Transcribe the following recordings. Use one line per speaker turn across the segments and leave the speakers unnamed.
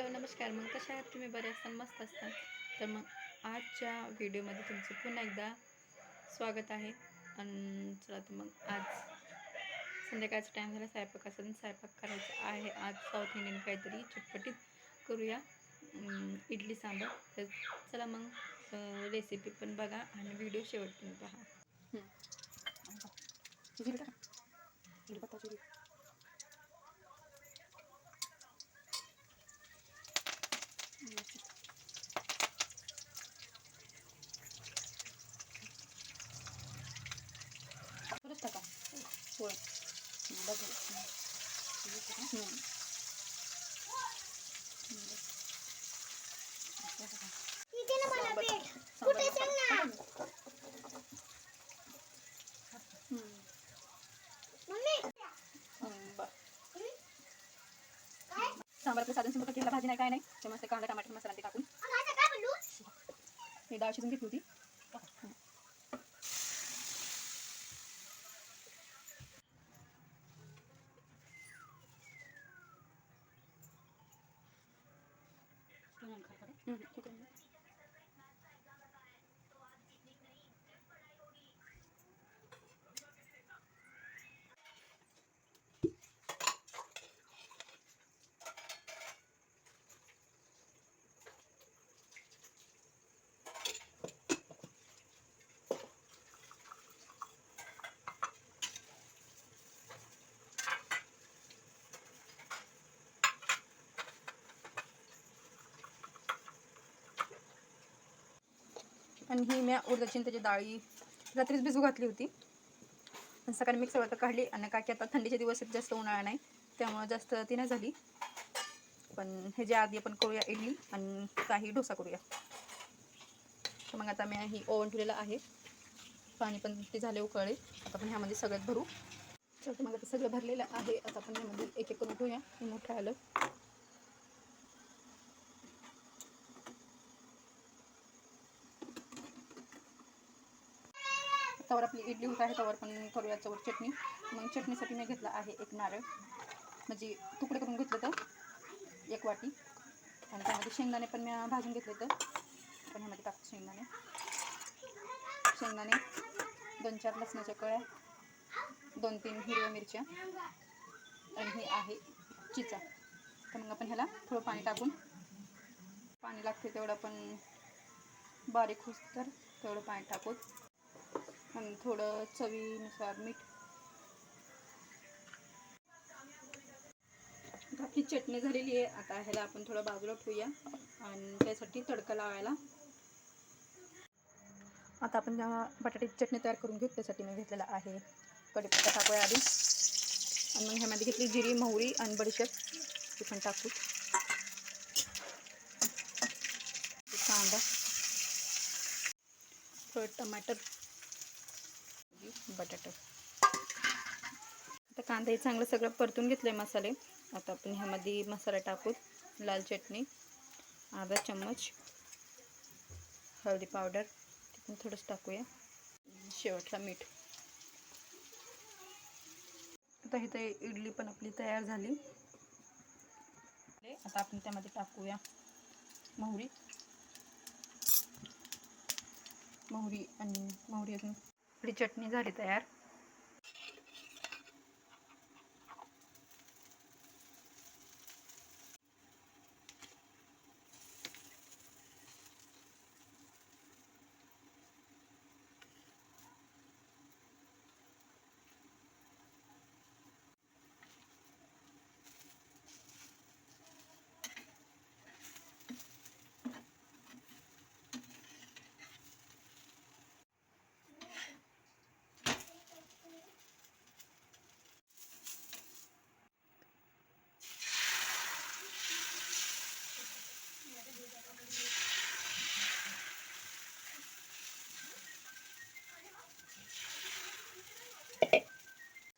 Hello नमस्कार. मग कशा आहात? तुम्ही बरे असताना? मस्त असतात तर मग आजच्या व्हिडिओमध्ये तुमचं पुन्हा एकदा स्वागत आहे. आणि चला तर मग आज संध्याकाळचा टाईम झाला. स्वयंपाकाचा आणि स्वयंपाक करायचा आहे. आज साऊथ इंडियन काहीतरी चटपटीत करूया. इडली सांबार. तर चला मग रेसिपी पण बघा आणि व्हिडिओ शेवटपर्यंत पहा.
पोळं बघ हम्म.
इथे ना मला भेट
सांबार
कुठे सांग ना
हम्म.
मम्मी
हम्म, बरं.
काय
सांबार आपलं साधन सिंपल केलेला भाजी नाही काय नाही ते मस्त कांदा टमाटर मसाला ते टाकून
अगं आता काय बोलू
ही डाळ शिजून घेतली होती 嗯んか、う、आणि ही मी उडदाची त्याची डाळी रात्रीच भिजू घातली होती. आणि सकाळी मिक्सरवर काढली आणि काय की आता थंडीचे दिवस आहेत, जास्त उन्हाळा नाही त्यामुळं जास्त ती नाही झाली. पण हे जे आधी आपण करूया इडली आणि काही डोसा करूया. तर मग आता मी ही ओव्हन ठेवलेलं आहे. पाणी पण ते झाले उकळले. आता आपण ह्यामध्ये सगळ्यात भरू. तर मग आता सगळं भरलेलं आहे. आता आपण ह्यामध्ये एक एक करून ठेवूया. मोठं आलं. तवर आपली इडली होत आहे त्यावर पण करूया त्यावर चटणी. मग चटणीसाठी मी घेतला आहे एक नारळ. म्हणजे तुकडे करून घेतलं तर एक वाटी. आणि त्यामध्ये शेंगदाणे पण मी भाजून घेतले तर पण ह्यामध्ये टाकतो शेंगदाणे. शेंगदाणे दोन चार लसणाच्या कळ्या दोन तीन हिरव्या मिरच्या. आणि हे आहे चिचा. तर मग आपण ह्याला थोडं पाणी टाकून पाणी लागते तेवढं आपण बारीक होस तर तेवढं पाणी टाकू आणि थोडं चवीनुसार मीठ. आपली चटणी झालेली आहे. आता ह्याला आपण थोडं बाजूला ठेवूया आणि त्यासाठी तडका लावायला. आता आपण बटाट्याची चटणी तयार करून घेऊ त्यासाठी मी घेतलेला आहे कढीपत्ता टाकूया आधी. आणि मग ह्यामध्ये घेतली जिरी मोहरी आणि बडीशेप. ती पण टाकू. कांदा. थोडं टमाटर. बटाटा. आता कांदा हे चांगलं सगळं परतून घेतलं आहे मसाले. आता आपण ह्यामध्ये मसाला टाकू लाल चटणी अर्धा चम्मच हळदी पावडर तिथून थोडंसं टाकूया. शेवटला मीठ. आता इथे इडली पण आपली तयार झाली. आता आपण त्यामध्ये टाकूया मोहरी. मोहरी आणि मोहरी अजून आपली चटणी झाली तयार.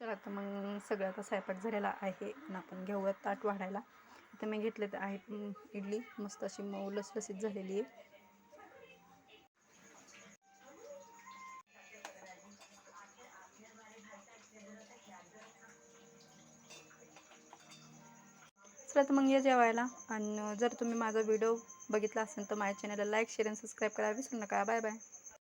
तर आता मग सगळं आता स्वयंपाक झालेला आहे. आणि आपण घेऊयात ताट वाढायला. आता मी घेतले तर आहे इडली. मस्त अशी मऊ लसलसीत झालेली आहे. चला तर मग या जेवायला. आणि जर तुम्ही माझा व्हिडिओ बघितला असेल तर माझ्या चॅनलला लाईक शेअर आणि सबस्क्राईब करायला विसरू नका. Bye bye